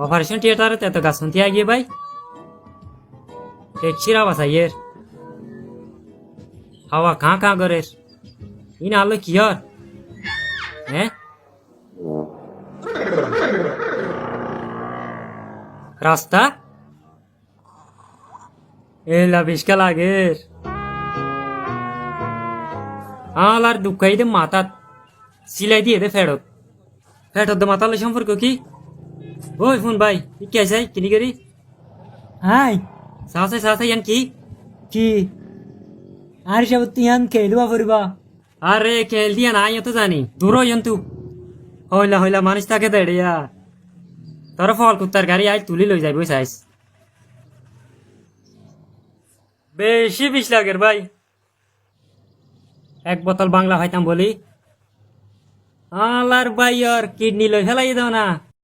Operation থিয়েটারে এত গাছ শুনতে গিয়ে ভাই। টেকছিরা বাসাইয়ের হাওয়া কাঁ কাঁ করের ইন আলো কি আর হ্যাঁ? রাস্তা? এলা বিষ্কা লাগের আলার দুঃখাই দে মাথাত। সিলাই দিয়ে দে ফেরত। ফেরত দে মাতালে সম্পর্ক কি? ওই ফোন ভাই কি আছে? কিনি করি? হাই। সাহসে সাহসে ইয়ান কি? কি? আর সব তিয়ান খেলবা ফুরবা আরে খেল দিয়া না তো জানি। দূর তু। হইলা হইলা মানুষ তাকে দেড়িয়া তোর ফল কুত্তার গাড়ি আজ তুলি লই যাইব চাইস বেশি বিষ লাগের ভাই। এক বোতল বাংলা খাইতাম বলি। আলার ভাই আর কিডনি লই ফেলাই দাও না।